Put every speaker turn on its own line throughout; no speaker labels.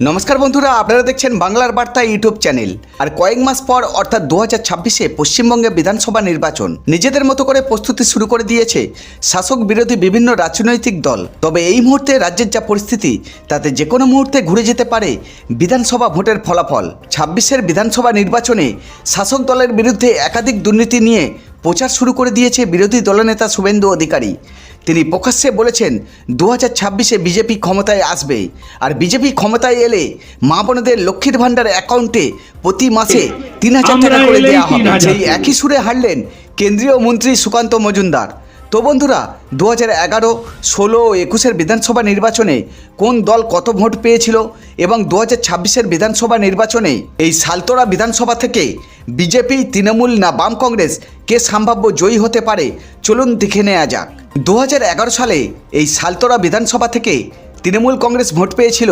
নমস্কার বন্ধুরা, আপনারা দেখছেন বাংলার বার্তা ইউটিউব চ্যানেল। আর কয়েক মাস পর, অর্থাৎ দু হাজার ছাব্বিশে পশ্চিমবঙ্গে বিধানসভা নির্বাচন, নিজেদের মতো করে প্রস্তুতি শুরু করে দিয়েছে শাসক বিরোধী বিভিন্ন রাজনৈতিক দল। তবে এই মুহূর্তে রাজ্যের যা পরিস্থিতি, তাতে যে কোনো মুহূর্তে ঘুরে যেতে পারে বিধানসভা ভোটের ফলাফল। ছাব্বিশের বিধানসভা নির্বাচনে শাসক দলের বিরুদ্ধে একাধিক দুর্নীতি নিয়ে প্রচার শুরু করে দিয়েছে বিরোধী দলনেতা শুভেন্দু অধিকারী। তিনি প্রকাশ্যে বলেছেন দু হাজার ছাব্বিশে বিজেপি ক্ষমতায় আসবে। আর বিজেপি ক্ষমতায় এলে মা বোনদের লক্ষ্মীর ভাণ্ডার অ্যাকাউন্টে প্রতি মাসে তিন হাজার টাকা করে দেওয়া হবে। সেই একই সুরে হারলেন কেন্দ্রীয় মন্ত্রী সুকান্ত মজুমদার। তো বন্ধুরা দু হাজার এগারো ষোলো ও একুশের বিধানসভা নির্বাচনে কোন দল কত ভোট পেয়েছিল এবং দু হাজার ছাব্বিশের বিধানসভা নির্বাচনে এই সালতোরা বিধানসভা থেকে বিজেপি, তৃণমূল না বাম কংগ্রেস? কে সম্ভাব্য জয়ী হতে পারে? চলুন দেখে নেওয়া যাক। দু হাজার এগারো সালে এই সালতোরা বিধানসভা থেকে তৃণমূল কংগ্রেস ভোট পেয়েছিল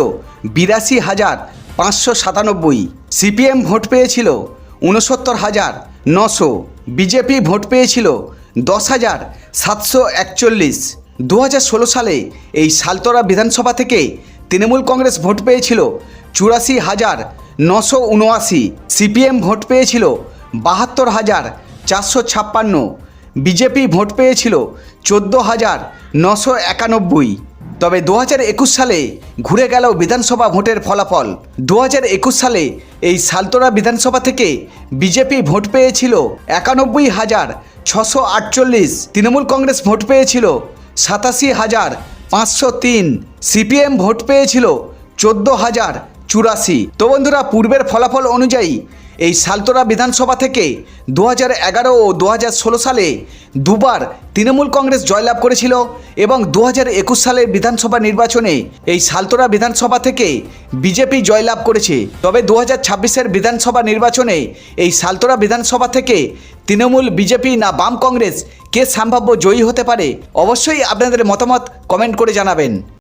বিরাশি হাজার পাঁচশো সাতানব্বই। সিপিএম ভোট পেয়েছিল উনসত্তর হাজার নশো। বিজেপি ভোট পেয়েছিল দশ হাজার সাতশো একচল্লিশ। দু সালে এই সালতোরা বিধানসভা থেকে তৃণমূল কংগ্রেস ভোট পেয়েছিল চুরাশি হাজার নশো উনআশি সিপিএম ভোট পেয়েছিল বাহাত্তর হাজার চারশো ছাপ্পান্ন। বিজেপি ভোট পেয়েছিল চোদ্দ হাজার নশো একানব্বই। তবে দু হাজার একুশ সালে ঘুরে গেল বিধানসভা ভোটের ফলাফল। দু হাজার একুশ সালে এই সালতোরা বিধানসভা থেকে বিজেপি ভোট পেয়েছিল একানব্বই হাজার ছশো আটচল্লিশ। তৃণমূল কংগ্রেস ভোট পেয়েছিল সাতাশি হাজার পাঁচশো তিন। সিপিএম ভোট পেয়েছিল চোদ্দ হাজার চুরাশি। তো বন্ধুরা, পূর্বের ফলাফল অনুযায়ী এই সালতোরা বিধানসভা থেকে দু এগারো ও দু হাজার ষোলো সালে দুবার তৃণমূল কংগ্রেস জয়লাভ করেছিল এবং দু হাজার একুশ সালের বিধানসভা নির্বাচনে এই সালতোরা বিধানসভা থেকে বিজেপি জয়লাভ করেছে। তবে দু হাজার বিধানসভা নির্বাচনে এই সালতোরা বিধানসভা থেকে তৃণমূল, বিজেপি না বাম কংগ্রেস কে সম্ভাব্য জয়ী হতে পারে? অবশ্যই আপনাদের মতামত কমেন্ট করে জানাবেন।